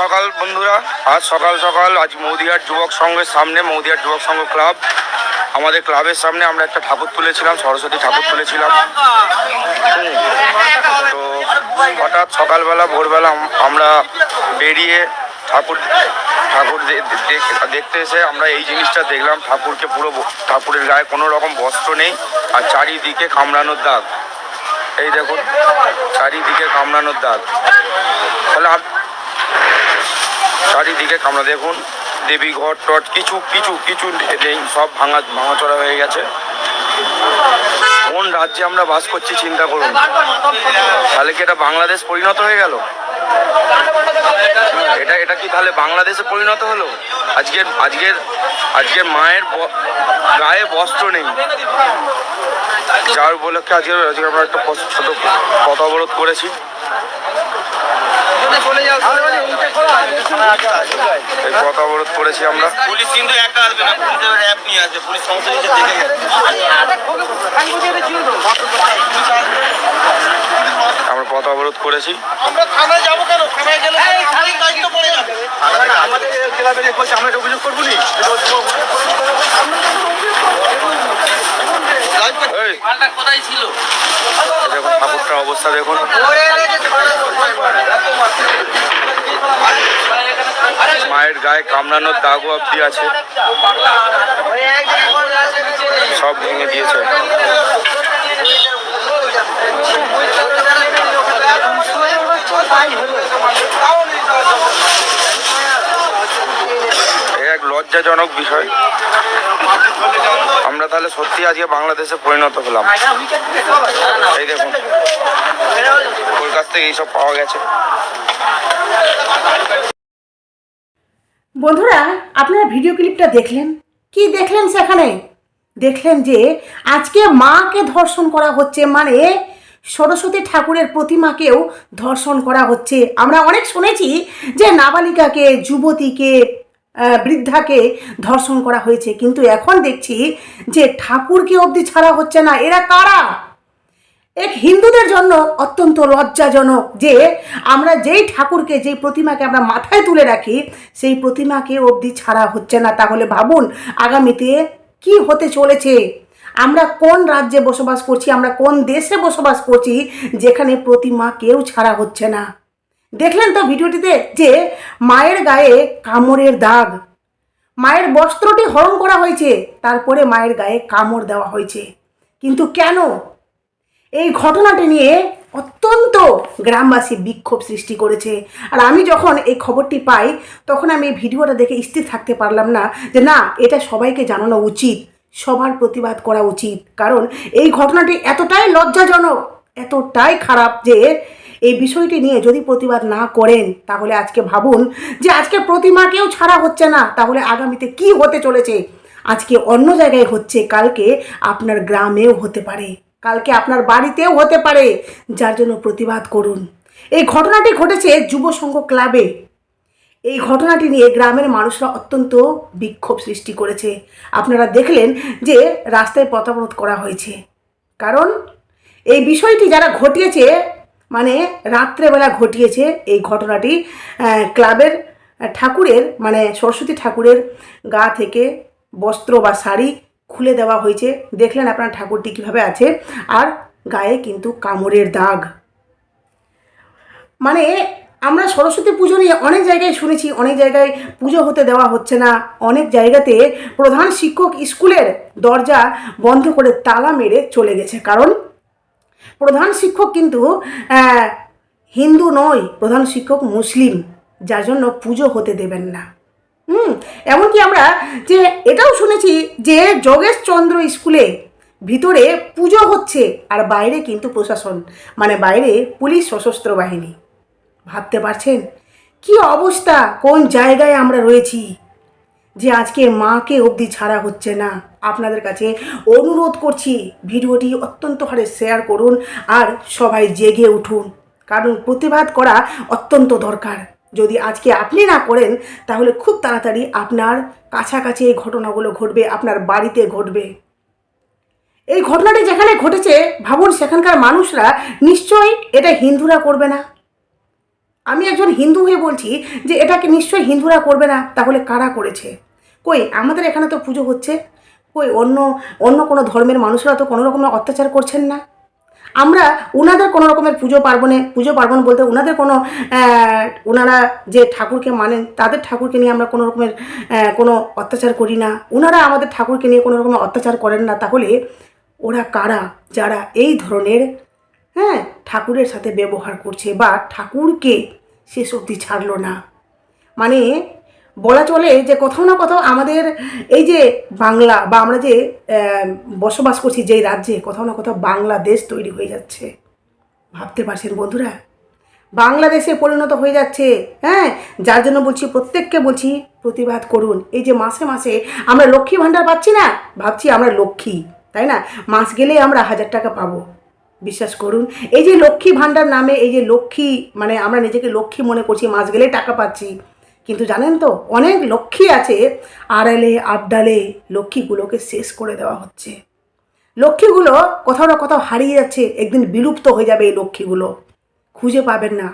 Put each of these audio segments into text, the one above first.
সকাল বন্ধুরা, আজ সকাল সকাল, আজ মৌদিয়ার যুবক সংঘের সামনে, মৌদিয়ার যুবক সংঘ ক্লাব। আমাদের ক্লাবের সামনে আমরা একটা ঠাকুর তুলেছিলাম, সরস্বতী ঠাকুর তুলেছিলাম। তো হঠাৎ সকালবেলা, ভোরবেলা আমরা বেরিয়ে ঠাকুর ঠাকুর দেখতে এসে আমরা এই জিনিসটা দেখলাম, ঠাকুরকে পুরো ঠাকুরের গায়ে কোনো রকম বস্ত্র নেই, আর চারিদিকে কামড়ানোর দাগ। এই দেখুন, চারিদিকে কামড়ানোর দাগ। তাহলে চারিদিকে কামড়া দেখুন, দেবী ঘর টট কিছু কিছু কিছু নেই, সব ভাঙা ভাঙাচড়া হয়ে গেছে। কোন রাজ্যে আমরা বাস করছি, চিন্তা করুন। তাহলে কি এটা বাংলাদেশ পরিণত হয়ে গেল? এটা এটা কি তাহলে বাংলাদেশে পরিণত হলো? আজকের আজকের আজকের মায়ের গায়ে বস্ত্র নেই। যার উপলক্ষে আজকে আজকে আমরা একটা ছোট পথ অবরোধ করেছি। পথ অবরোধ করেছি আমরা। পুলিশ কিন্তু একা আসবে না পুলিশের অ্যাপ নিয়ে আসবে পুলিশ সমস্ত কিছু দেখে আমরা পথ অবরোধ করেছি। আমরা থানায় যাব কেন? থানায় গেলে দায়িত্ব পড়ে যাবে। আমাদের ক্লাবে যে আমরা অভিযোগ করব নি এই মালটা কোথায় ছিল দেখুন ঠাকুরটার অবস্থা দেখুন। মায়ের গায়ে কামড়ানোর দাগও অব্দি আছে। সব ভেঙে দিয়েছে। এক লজ্জাজনক বিষয়। আমরা তাহলে সত্যি আজকে বাংলাদেশে পরিণত হলাম। এই দেখুন ওর কাছ থেকে এইসব পাওয়া গেছে। বন্ধুরা, আপনারা ভিডিও ক্লিপটা দেখলেন? কি দেখলেন সেখানে? দেখলেন যে আজকে মাকে ধর্ষণ করা হচ্ছে মানে সরস্বতী ঠাকুরের প্রতিমাকেও ধর্ষণ করা হচ্ছে। আমরা অনেক শুনেছি যে নাবালিকাকে, যুবতীকে বৃদ্ধাকে ধর্ষণ করা হয়েছে। কিন্তু এখন দেখছি যে ঠাকুরকে অবধি ছাড়া হচ্ছে না। এরা কারা? এক হিন্দুদের জন্য অত্যন্ত লজ্জাজনক যে আমরা যেই ঠাকুরকে, যেই প্রতিমাকে আমরা মাথায় তুলে রাখি, সেই প্রতিমাকে অবধি ছাড়া হচ্ছে না। তাহলে ভাবুন, আগামীতে কি হতে চলেছে? আমরা কোন রাজ্যে বসবাস করছি, আমরা কোন দেশে বসবাস করছি, যেখানে প্রতিমা কেউ ছাড়া হচ্ছে না? দেখলেন তো ভিডিওটিতে যে মায়ের গায়ে কামড়ের দাগ। মায়ের বস্ত্রটি হরণ করা হয়েছে, তারপরে মায়ের গায়ে কামড় দেওয়া হয়েছে। কিন্তু কেন? এই ঘটনাটি নিয়ে অত্যন্ত গ্রামবাসী বিক্ষোভ সৃষ্টি করেছে। আর আমি যখন এই খবরটি পাই, তখন আমি এই ভিডিওটা দেখে স্থির থাকতে পারলাম না যে না, এটা সবাইকে জানানো উচিত, সবার প্রতিবাদ করা উচিত। কারণ এই ঘটনাটি এতটাই লজ্জাজনক, এতটাই খারাপ যে এই বিষয়টি নিয়ে যদি প্রতিবাদ না করেন, তাহলে আজকে ভাবুন যে আজকে প্রতিমাকেও ছাড়া হচ্ছে না। তাহলে আগামীতে কি হতে চলেছে? আজকে অন্য জায়গায় হচ্ছে, কালকে আপনার গ্রামেও হতে পারে। কালকে আপনার বাড়িতেও হতে পারে। যার জন্য প্রতিবাদ করুন। এই ঘটনাটি ঘটেছে যুব সংঘ ক্লাবে। এই ঘটনাটি নিয়ে গ্রামের মানুষরা অত্যন্ত বিক্ষোভ সৃষ্টি করেছে। আপনারা দেখলেন যে রাস্তায় পথাবরোধ করা হয়েছে। কারণ এই বিষয়টি যারা ঘটিয়েছে মানে রাত্রেবেলা ঘটিয়েছে এই ঘটনাটি ক্লাবের ঠাকুরের মানে সরস্বতী ঠাকুরের গা থেকে বস্ত্র বা শাড়ি খুলে দেওয়া হয়েছে। দেখলেন আপনার ঠাকুরটি কীভাবে আছে। আর গায়ে কিন্তু কামড়ের দাগ। মানে আমরা সরস্বতী পুজো নিয়ে অনেক জায়গায় শুনেছি, অনেক জায়গায় পুজো হতে দেওয়া হচ্ছে না। অনেক জায়গাতে প্রধান শিক্ষক স্কুলের দরজা বন্ধ করে তালা মেরে চলে গেছে। কারণ প্রধান শিক্ষক কিন্তু হিন্দু নয়, প্রধান শিক্ষক মুসলিম, যার জন্য পুজো হতে দেবেন না। হুম, এমনকি আমরা যে, এটাও শুনেছি যে যোগেশচন্দ্র স্কুলে ভিতরে পুজো হচ্ছে, আর বাইরে কিন্তু প্রশাসন মানে বাইরে পুলিশ সশস্ত্র বাহিনী। ভাবতে পারছেন? কি অবস্থা? কোন জায়গায় আমরা রয়েছি? যে আজকে মাকে অবধি ছাড়া হচ্ছে না। আপনাদের কাছে অনুরোধ করছি, ভিডিওটি অত্যন্ত হারে শেয়ার করুন আর সবাই জেগে উঠুন। কারণ প্রতিবাদ করা অত্যন্ত দরকার। যদি আজকে আপনি না করেন, তাহলে খুব তাড়াতাড়ি আপনার কাছাকাছি এই ঘটনাগুলো ঘটবে, আপনার বাড়িতে ঘটবে। এই ঘটনাটি যেখানে ঘটেছে, ভাবুন সেখানকার মানুষরা নিশ্চয়ই এটা হিন্দুরা করবে না। আমি একজন হিন্দু হয়ে বলছি যে এটাকে নিশ্চয়ই হিন্দুরা করবে না, তাহলে কারা করেছে? কই, আমাদের এখানে তো পুজো হচ্ছে। কই, অন্য অন্য কোনো ধর্মের মানুষরা তো কোনো রকমের অত্যাচার করছেন না। আমরা ওনাদের কোনো রকমের পুজো পার্বণে, পুজো পার্বণ বলতে ওনাদের কোনো ওনারা যে ঠাকুরকে মানেন, তাদের ঠাকুরকে নিয়ে আমরা কোনো রকমের কোনো অত্যাচার করি না। ওনারা আমাদের ঠাকুরকে নিয়ে কোনো রকমের অত্যাচার করেন না, তাহলে ওরা কারা? যারা এই ধরনের হ্যাঁ ঠাকুরের সাথে ব্যবহার করছে বা ঠাকুরকে শেষ অবধি ছাড়লো না। মানে বলা চলে যে কোথাও না কোথাও আমাদের এই যে বাংলা বা আমরা যে বসবাস করছি যেই রাজ্যে, কোথাও না কোথাও বাংলাদেশ তৈরি হয়ে যাচ্ছে। ভাবতে পারছেন বন্ধুরা? বাংলাদেশে পরিণত হয়ে যাচ্ছে। হ্যাঁ যার জন্য বলছি, প্রত্যেককে বলছি, প্রতিবাদ করুন। এই যে মাসে মাসে আমরা লক্ষ্মী ভাণ্ডার পাচ্ছি না, ভাবছি আমরা লক্ষ্মী, তাই না? মাস গেলেই আমরা হাজার টাকা পাবো। বিশ্বাস করুন। এই যে লক্ষ্মী ভাণ্ডার নামে এই যে লক্ষ্মী মানে আমরা নিজেকে লক্ষ্মী মনে করছি, মাস গেলেই টাকা পাচ্ছি। কিন্তু জানেন তো, অনেক লক্ষ্মী আছে, আড়ালে, আবডালে লক্ষ্মীগুলোকে শেষ করে দেওয়া হচ্ছে। লক্ষ্মীগুলো কোথাও না কোথাও হারিয়ে যাচ্ছে, একদিন বিলুপ্ত হয়ে যাবে এই লক্ষ্মীগুলো। খুঁজে পাবেন না।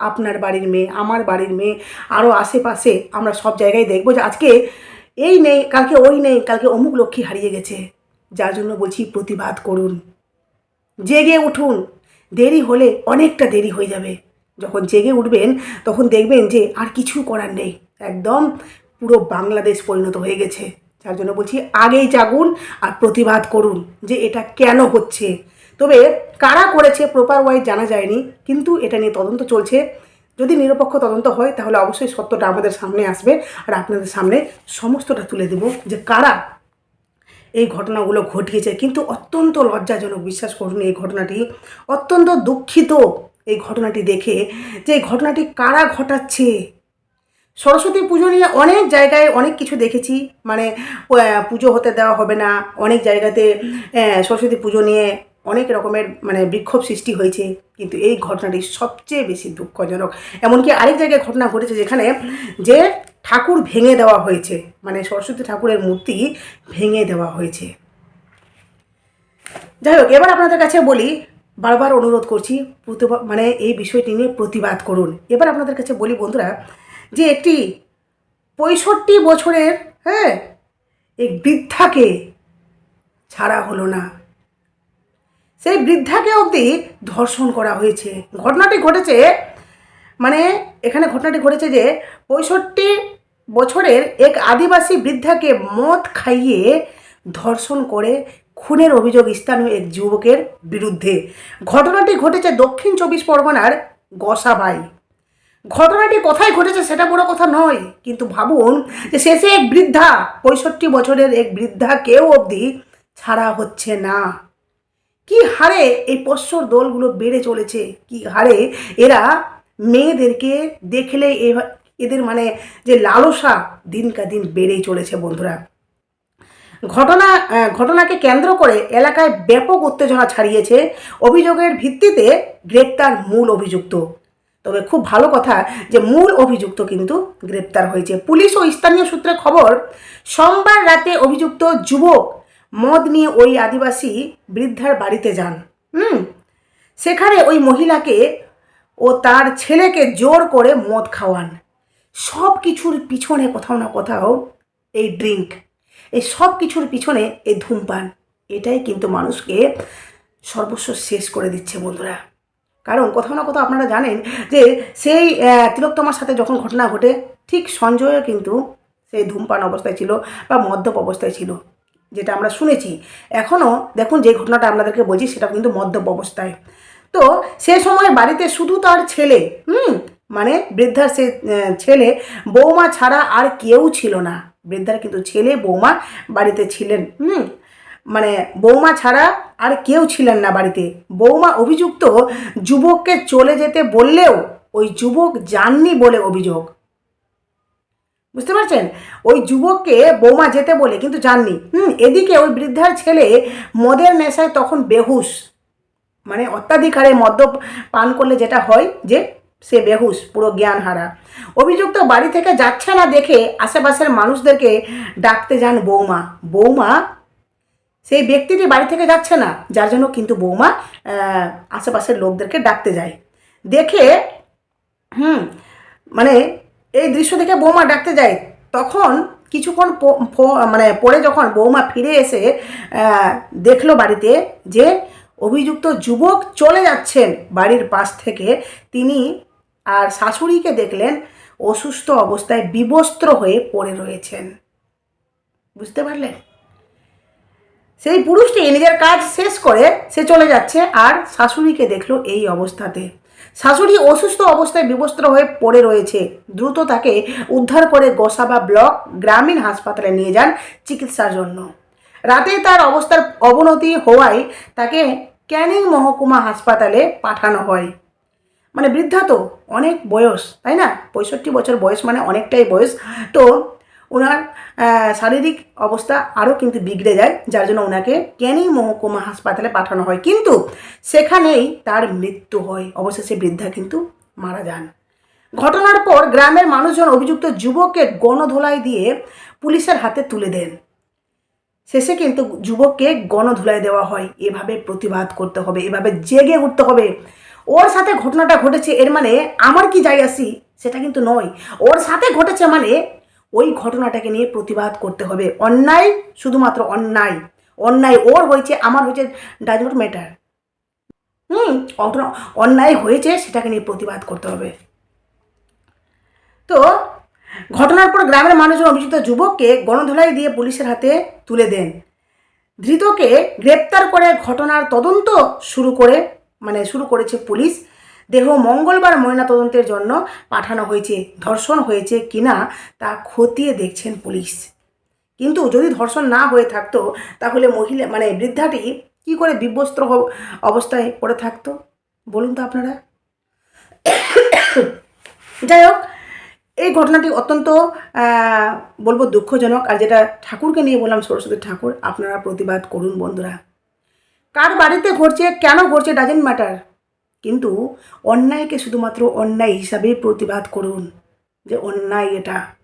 আপনার বাড়ির মেয়ে, আমার বাড়ির মেয়ে আরও আশেপাশে আমরা সব জায়গায় দেখব যে আজকে এই নেই, কালকে ওই নেই, কালকে অমুক লক্ষ্মী হারিয়ে গেছে। যার জন্য বলছি প্রতিবাদ করুন। জেগে উঠুন। দেরি হলে অনেকটা দেরি হয়ে যাবে। যখন জেগে উঠবেন, তখন দেখবেন যে আর কিছু করার নেই। একদম পুরো বাংলাদেশ পরিণত হয়ে গেছে। যার জন্য বলছি, আগেই জাগুন আর প্রতিবাদ করুন যে এটা কেন হচ্ছে। তবে কারা করেছে প্রপার ওয়াইজ জানা যায়নি, কিন্তু এটা নিয়ে তদন্ত চলছে। যদি নিরপেক্ষ তদন্ত হয়, তাহলে অবশ্যই সত্যটা আমাদের সামনে আসবে। আর আপনাদের সামনে সমস্তটা তুলে দেব যে কারা এই ঘটনাগুলো ঘটিয়েছে। কিন্তু অত্যন্ত লজ্জাজনক, বিশ্বাস করুন, এই ঘটনাটি, অত্যন্ত দুঃখিত এই ঘটনাটি দেখে যে এই ঘটনাটি কারা ঘটাচ্ছে। সরস্বতী পুজো নিয়ে অনেক জায়গায় অনেক কিছু দেখেছি। মানে পুজো হতে দেওয়া হবে না। অনেক জায়গাতে সরস্বতী পুজো নিয়ে অনেক রকমের মানে বিক্ষোভ সৃষ্টি হয়েছে, কিন্তু এই ঘটনাটি সবচেয়ে বেশি দুঃখজনক। এমনকি আরেক জায়গায় ঘটনা ঘটেছে যেখানে যে ঠাকুর ভেঙে দেওয়া হয়েছে মানে সরস্বতী ঠাকুরের মূর্তি ভেঙে দেওয়া হয়েছে। যাই হোক, এবার আপনাদের কাছে বলি, বারবার অনুরোধ করছি মানে এই বিষয়টি নিয়ে প্রতিবাদ করুন। এবার আপনাদের কাছে বলি বন্ধুরা, যে একটি পঁয়ষট্টি বছরের হ্যাঁ এই বৃদ্ধাকে ছাড়া হলো না। সেই বৃদ্ধাকে অবধি ধর্ষণ করা হয়েছে। ঘটনাটি ঘটেছে মানে এখানে ঘটনাটি ঘটেছে যে পঁয়ষট্টি বছরের এক আদিবাসী বৃদ্ধাকে মদ খাইয়ে ধর্ষণ করে খুনের অভিযোগ স্থানীয় এক যুবকের বিরুদ্ধে। ঘটনাটি ঘটেছে দক্ষিণ চব্বিশ পরগনার গসাবাই। ঘটনাটি কোথায় ঘটেছে সেটা বড় কথা নয়, কিন্তু ভাবুন যে শেষে এক বৃদ্ধা, পঁয়ষট্টি বছরের এক বৃদ্ধা কেউ অবধি ছাড়া হচ্ছে না। কি হারে এই পশ্বর দলগুলো বেড়ে চলেছে? কি হারে এরা মেয়েদেরকে দেখলে এদের মানে যে লালসা দিনকা দিন বেড়েই চলেছে বন্ধুরা। ঘটনা ঘটনাকে কেন্দ্র করে এলাকায় ব্যাপক উত্তেজনা ছাড়িয়েছে। অভিযোগের ভিত্তিতে গ্রেপ্তার মূল অভিযুক্ত। তবে খুব ভালো কথা যে মূল অভিযুক্ত কিন্তু গ্রেপ্তার হয়েছে। পুলিশ ও স্থানীয় সূত্রে খবর, সোমবার রাতে অভিযুক্ত যুবক মদ নিয়ে ওই আদিবাসী বৃদ্ধার বাড়িতে যান। হুম, সেখানে ওই মহিলাকে ও তার ছেলেকে জোর করে মদ খাওয়ান। সব কিছুর পিছনে কোথাও না কোথাও এই ড্রিঙ্ক, এই সব কিছুর পিছনে এই ধূমপান, এটাই কিন্তু মানুষকে সর্বস্ব শেষ করে দিচ্ছে বন্ধুরা। কারণ কোথাও না কোথাও আপনারা জানেন যে সেই তিলোত্তমার সাথে যখন ঘটনা ঘটে, ঠিক সঞ্জয়ও কিন্তু সেই ধূমপান অবস্থায় ছিল বা মদ্যপ অবস্থায় ছিল। যেটা আমরা শুনেছি। এখনও দেখুন যে ঘটনাটা আপনাদেরকে বলছি সেটা কিন্তু মদ্যপ অবস্থায়। তো সে সময় বাড়িতে শুধু তার ছেলে, হুম? মানে বৃদ্ধার সে ছেলে, বৌমা ছাড়া আর কেউ ছিল না। বৃদ্ধার কিন্তু ছেলে, বৌমা বাড়িতে ছিলেন, হুম? মানে বৌমা ছাড়া আর কেউ ছিলেন না বাড়িতে। বৌমা অভিযুক্ত যুবককে চলে যেতে বললেও ওই যুবক যাননি বলে অভিযোগ। বুঝতে পারছেন? ওই যুবককে বৌমা যেতে বলে, কিন্তু যাননি। হুম, এদিকে ওই বৃদ্ধার ছেলে মদের নেশায় তখন বেহুশ। মানে অত্যাধিক হারে মদ্য পান করলে যেটা হয় যে সে বেহুশ, পুরো জ্ঞান হারা অভিযুক্ত বাড়ি থেকে যাচ্ছে না দেখে আশেপাশের মানুষদেরকে ডাকতে যান বৌমা। বৌমা, সেই ব্যক্তিটি বাড়ি থেকে যাচ্ছে না, যার জন্য কিন্তু বৌমা আশেপাশের লোকদেরকে ডাকতে যায়। দেখে, হুম মানে এই দৃশ্য দেখে বৌমা ডাকতে যায়। তখন কিছুক্ষণ মানে পরে যখন বৌমা ফিরে এসে দেখল বাড়িতে যে অভিযুক্ত যুবক চলে যাচ্ছেন বাড়ির পাশ থেকে। তিনি আর শাশুড়িকে দেখলেন অসুস্থ অবস্থায় বিবস্ত্র হয়ে পড়ে রয়েছেন। বুঝতে পারলেন? সেই পুরুষটি নিজের কাজ শেষ করে সে চলে যাচ্ছে আর শাশুড়িকে দেখল এই অবস্থাতে। শাশুড়ি অসুস্থ অবস্থায় বিবস্ত্র হয়ে পড়ে রয়েছে। দ্রুত তাকে উদ্ধার করে গোসাবা ব্লক গ্রামীণ হাসপাতালে নিয়ে যান চিকিৎসার জন্য। রাতে তার অবস্থার অবনতি হওয়ায় তাকে ক্যানিং মহকুমা হাসপাতালে পাঠানো হয়। মানে বৃদ্ধা তো, অনেক বয়স, তাই না? পঁয়ষট্টি বছর বয়স মানে অনেকটাই বয়স। তো ওনার শারীরিক অবস্থা আরও কিন্তু বিগড়ে যায়, যার জন্য ওনাকে ক্যানিং মহকুমা হাসপাতালে পাঠানো হয়। কিন্তু সেখানেই তার মৃত্যু হয়। অবশেষে বৃদ্ধা কিন্তু মারা যান। ঘটনার পর গ্রামের মানুষজন অভিযুক্ত যুবককে গণধোলাই দিয়ে পুলিশের হাতে তুলে দেন। শেষে কিন্তু যুবককে গণধুলাই দেওয়া হয়। এভাবে প্রতিবাদ করতে হবে, এভাবে জেগে উঠতে হবে। ওর সাথে ঘটনাটা ঘটেছে, এর মানে আমার কি যাই আসি সেটা কিন্তু নয়। ওর সাথে ঘটেছে মানে ওই ঘটনাটাকে নিয়ে প্রতিবাদ করতে হবে। অন্যায় শুধুমাত্র অন্যায়। অন্যায় ওর হয়েছে, আমার হয়েছে ডাজ নট ম্যাটার হুম অন্যায় হয়েছে, সেটাকে নিয়ে প্রতিবাদ করতে হবে। তো ঘটনার পর গ্রামের মানুষজন অভিযুক্ত যুবককে গণধোলাই দিয়ে পুলিশের হাতে তুলে দেন। ধৃতকে গ্রেপ্তার করে ঘটনার তদন্ত শুরু করে মানে শুরু করেছে পুলিশ। দেহ মঙ্গলবার ময়নাতদন্তের জন্য পাঠানো হয়েছে, ধর্ষণ হয়েছে কিনা তা খতিয়ে দেখছেন পুলিশ। কিন্তু যদি ধর্ষণ না হয়ে থাকতো, তাহলে মহিলা মানে বৃদ্ধাটি কি করে বিবস্ত্র অবস্থায় পড়ে থাকতো? বলুন তো আপনারা। যাই হোক, এই ঘটনাটি অত্যন্ত বলব দুঃখজনক। আর যেটা ঠাকুরকে নিয়ে বললাম, সরস্বতী ঠাকুর, আপনারা প্রতিবাদ করুন বন্ধুরা। কার বাড়িতে ঘটছে, কেন ঘটছে ডাজেন্ট ম্যাটার কিন্তু অন্যায়কে শুধুমাত্র অন্যায় হিসাবেই প্রতিবাদ করুন। যে অন্যায় এটা।